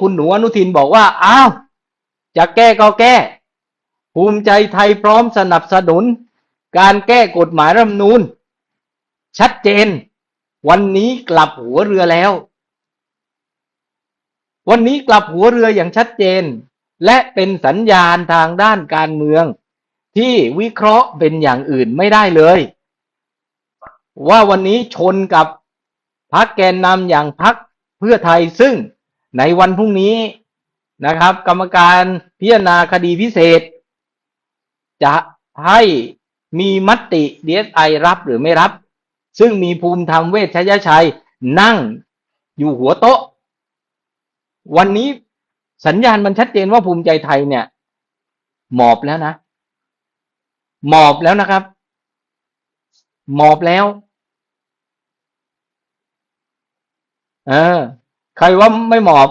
คุณหนูอนุทินบอกว่า อ้าว จะแก้ก็แก้ ภูมิใจไทยพร้อมสนับสนุน การแก้กฎหมายรัฐมนูญ ชัดเจน วันนี้กลับหัวเรือแล้ว วันนี้กลับหัวเรืออย่างชัดเจน และเป็นสัญญาณทางด้านการเมือง ที่วิเคราะห์เป็นอย่างอื่นไม่ได้เลย ว่าวันนี้ชนกับพักแกนนำอย่างพักเพื่อไทยซึ่ง ในวันพรุ่งนี้นะครับ กรรมการพิจารณาคดีพิเศษ จะให้มีมติ DSI รับหรือไม่รับ ซึ่งมีภูมิธรรมเวชชยชัย นั่งอยู่หัวโต๊ะ วันนี้สัญญาณมันชัดเจนว่าภูมิใจไทยเนี่ย หมอบแล้วนะ หมอบแล้วนะครับ หมอบแล้ว เออ ใครว่าไม่หมอบ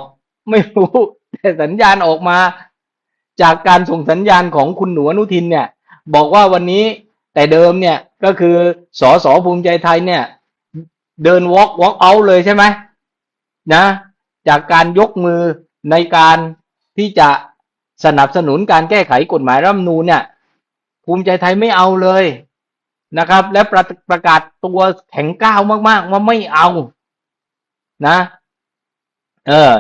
ไม่รู้ แต่สัญญาณออกมา จากการส่งสัญญาณของคุณหนูอนุทินเนี่ย บอกว่าวันนี้แต่เดิมเนี่ยก็คือสอสอภูมิใจไทยเนี่ย เดิน walk walk out เลยใช่ไหมนะ จากการยกมือในการที่จะสนับสนุนการแก้ไขกฎหมายรัฐมนูญเนี่ย ภูมิใจไทยไม่เอาเลยนะครับ และประประกาศตัวแข็งก้าวมาก ๆ ว่าไม่เอานะ เออ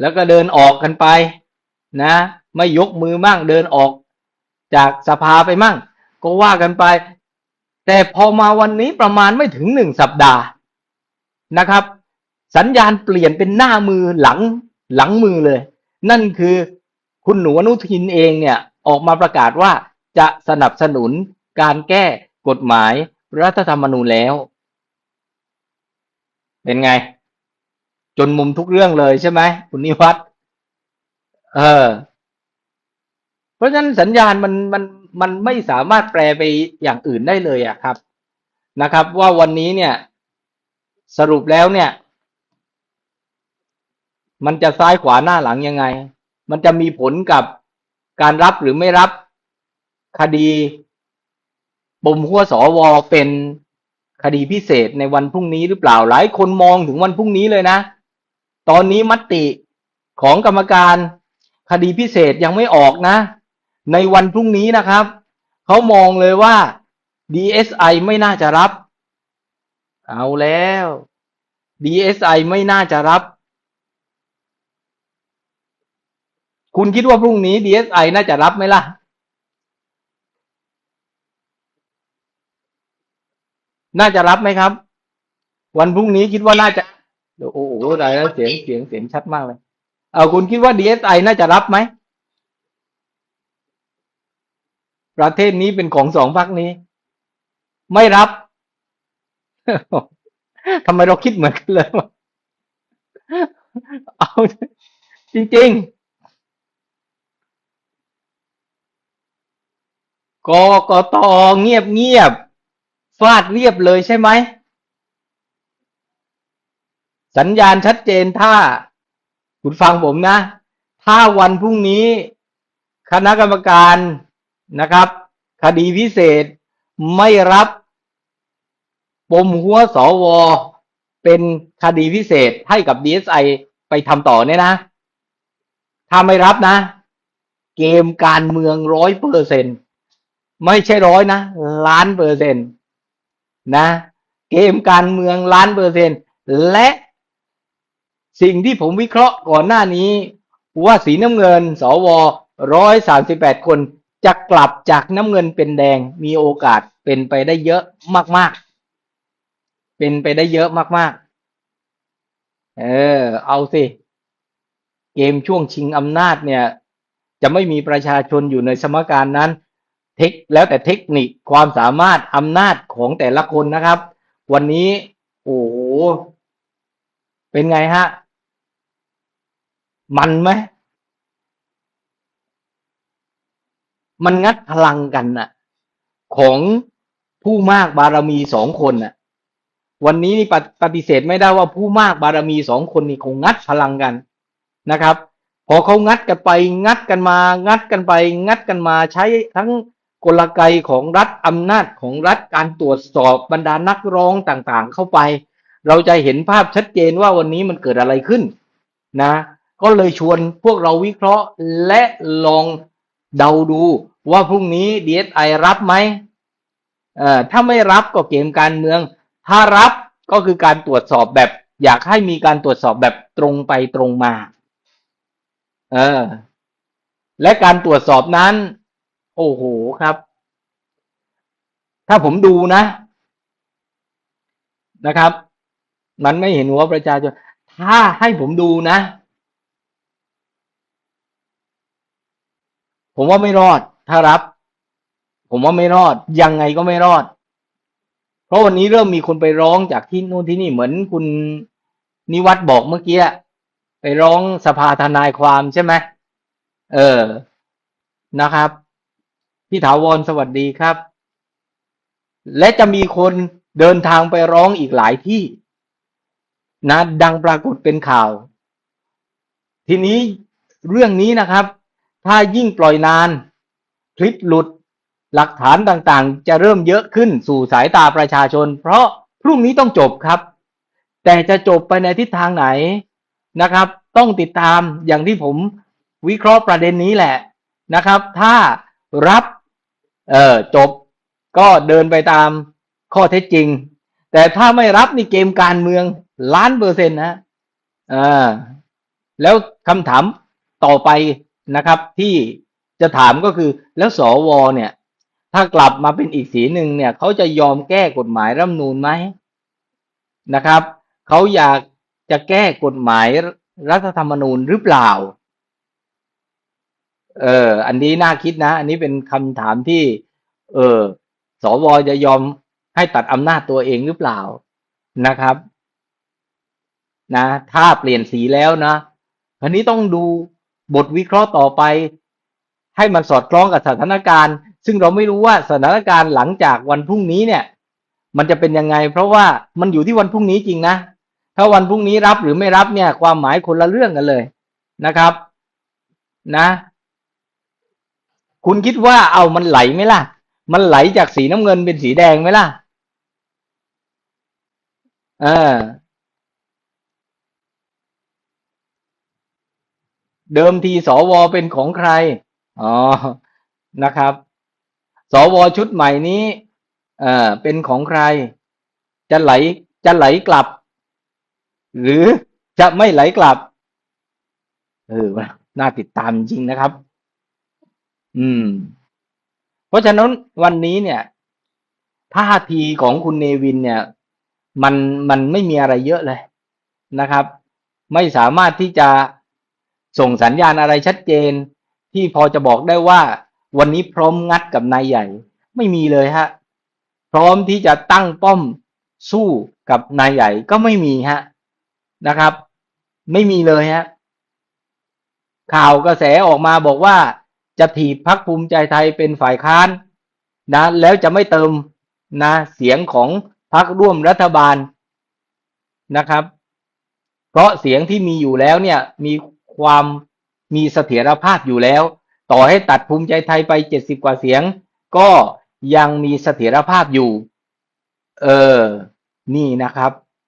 แล้วก็เดินออกกันไป นะ ไม่ยกมือมั่งเดินออก จากสภาไปมั่ง ก็ว่ากันไป แต่พอมาวันนี้ประมาณไม่ถึงหนึ่งสัปดาห์นะครับ สัญญาณเปลี่ยนเป็นหน้ามือหลังหลังมือเลย นั่นคือคุณหนูอนุทินเองเนี่ยออกมาประกาศว่าจะสนับสนุนการแก้กฎหมายรัฐธรรมนูญแล้ว เป็นไง จนมุมทุกเรื่องเลยใช่ไหมคุณนิวัฒน์เออ เพราะฉะนั้นสัญญาณมันมันมันไม่สามารถแปลไปอย่างอื่นได้เลยอะครับ นะครับ ว่าวันนี้เนี่ย สรุปแล้วเนี่ย มันจะซ้ายขวาหน้าหลังยังไง มันจะมีผลกับการรับหรือไม่รับคดีปมหัวสวเป็นคดีพิเศษในวันพรุ่งนี้หรือเปล่าหลายคนมองถึงวันพรุ่งนี้เลยนะ ตอนนี้มติของกรรมการคดีพิเศษยังไม่ออกนะ ในวันพรุ่งนี้นะครับ เขามองเลยว่า DSI ไม่น่าจะรับ เอาแล้ว DSI ไม่น่าจะรับ คุณคิดว่าพรุ่งนี้ DSI น่าจะรับไหมล่ะ น่าจะรับไหมครับ วันพรุ่งนี้คิดว่าน่าจะ โอ้โหได้แล้วเสียงเสียงเสียงชัดมากเลย เอาคุณคิดว่า DSI น่าจะรับไหม ประเทศนี้เป็นของสองพรรคนี้ ไม่รับทำไมเราคิดเหมือนกันเลยวะเอาจริงๆกกตเงียบเงียบฟาดเรียบเลยใช่ไหม สัญญาณชัดเจนถ้าคุณฟังผมนะ ถ้าวันพรุ่งนี้คณะกรรมการนะครับ คดีพิเศษไม่รับปมหัวสว เป็นคดีพิเศษให้กับ DSI ไปทำต่อเนี่ยนะ ถ้าไม่รับนะ เกมการเมืองร้อยเปอร์เซ็นไม่ใช่ร้อยนะ ล้านเปอร์เซ็นต์นะ เกมการเมืองล้านเปอร์เซ็นต์และ สิ่งที่ผมวิเคราะห์ก่อนหน้านี้ ว่าสีน้ำเงิน สวร้อยสามสิบแปดคนจะกลับจากน้ำเงินเป็นแดงมีโอกาสเป็นไปได้เยอะมาก ๆ เป็นไปได้เยอะมาก ๆ เออ เอาสิ เกมช่วงชิงอำนาจเนี่ย จะไม่มีประชาชนอยู่ในสมการนั้น เทคแล้วแต่เทคนิคความสามารถอำนาจของแต่ละคนนะครับ วันนี้ โอ้โหเป็นไงฮะ มันไหมมันงัดพลังกันน่ะ ของผู้มากบารมีสองคนน่ะ วันนี้นี่ปฏิเสธไม่ได้ว่าผู้มากบารมีสองคนนี่คงงัดพลังกันนะครับ พอเขางัดกันไป งัดกันมา งัดกันไป งัดกันมาใช้ทั้งกลไกของรัฐอำนาจของรัฐการตรวจสอบบรรดานักร้องต่างๆ เข้าไป เราจะเห็นภาพชัดเจนว่าวันนี้มันเกิดอะไรขึ้นนะ ก็เลยชวนพวกเราวิเคราะห์และลองเดาดูว่าพรุ่งนี้ DSI รับไหมเอ่อถ้าไม่รับก็เกมการเมือง ถ้ารับก็คือการตรวจสอบแบบ อยากให้มีการตรวจสอบแบบตรงไปตรงมา เออ และการตรวจสอบนั้น โอ้โหครับ ถ้าผมดูนะ นะครับ มันไม่เห็นหัวประชาชนถ้าให้ผมดูนะ ผมว่าไม่รอด ถ้ารับ ผมว่าไม่รอด ยังไงก็ไม่รอด เพราะวันนี้เริ่มมีคนไปร้องจากที่นู่นที่นี่เหมือนคุณนิวัฒน์บอกเมื่อกี้ไปร้องสภาทนายความใช่ไหมเออนะครับ พี่ถาวรสวัสดีครับ และจะมีคนเดินทางไปร้องอีกหลายที่ นะ ดังปรากฏเป็นข่าว ทีนี้เรื่องนี้นะครับ ถ้ายิ่งปล่อยนาน คลิปหลุดหลักฐานต่างๆ จะเริ่มเยอะขึ้นสู่สายตาประชาชน เพราะพรุ่งนี้ต้องจบครับ แต่จะจบไปในทิศทางไหนนะครับ ต้องติดตามอย่างที่ผมวิเคราะห์ประเด็นนี้แหละนะครับ ถ้ารับเออจบก็เดินไปตามข้อเท็จจริง แต่ถ้าไม่รับนี่เกมการเมืองล้านเปอร์เซ็นต์นะอ่าแล้วคำถามต่อไป นะครับที่จะถามก็คือแล้วสวเนี่ย ถ้ากลับมาเป็นอีกสีหนึ่งเนี่ยเขาจะยอมแก้กฎหมายรัฐนูญไหมนะครับเขาอยากจะแก้กฎหมายรัฐธรรมนูญหรือเปล่า เออ อันนี้น่าคิดนะ อันนี้เป็นคำถามที่ เออสวจะยอมให้ตัดอำนาจตัวเองหรือเปล่านะครับ นะ ถ้าเปลี่ยนสีแล้วนะอันนี้ต้องดู บทวิเคราะห์ต่อไป ให้มันสอดคล้องกับสถานการณ์ ซึ่งเราไม่รู้ว่าสถานการณ์หลังจากวันพรุ่งนี้เนี่ย มันจะเป็นยังไง เพราะว่ามันอยู่ที่วันพรุ่งนี้จริงนะ ถ้าวันพรุ่งนี้รับหรือไม่รับเนี่ย ความหมายคนละเรื่องกันเลยนะครับ นะ คุณคิดว่าเอามันไหลไหมล่ะ มันไหลจากสีน้ำเงินเป็นสีแดงไหมล่ะ เออ เดิมทีสวเป็นของใครอ๋อนะครับ สวชุดใหม่นี้เอ่อเป็นของใคร จะไหลจะไหลกลับ หรือจะไม่ไหลกลับเออน่าติดตามจริงนะครับ อืม เพราะฉะนั้นวันนี้เนี่ยท่าทีของคุณเนวินเนี่ย มันมันไม่มีอะไรเยอะเลยนะครับ ไม่สามารถที่จะ ส่งสัญญาณอะไรชัดเจน ที่พอจะบอกได้ว่า วันนี้พร้อมงัดกับนายใหญ่ ไม่มีเลยฮะพร้อมที่จะตั้งป้อมสู้กับนายใหญ่ก็ไม่มีฮะนะครับ ไม่มีเลยฮะข่าวกระแสออกมาบอกว่าจะถีบพักภูมิใจไทยเป็นฝ่ายค้านนะแล้วจะไม่เติมนะเสียงของพักร่วมรัฐบาลนะครับ เพราะเสียงที่มีอยู่แล้วเนี่ยมี ความมีเสถียรภาพอยู่แล้ว ต่อให้ตัดภูมิใจไทยไปเจ็ดสิบกว่าเสียง ก็ยังมีเสถียรภาพอยู่ เออ นี่นะครับ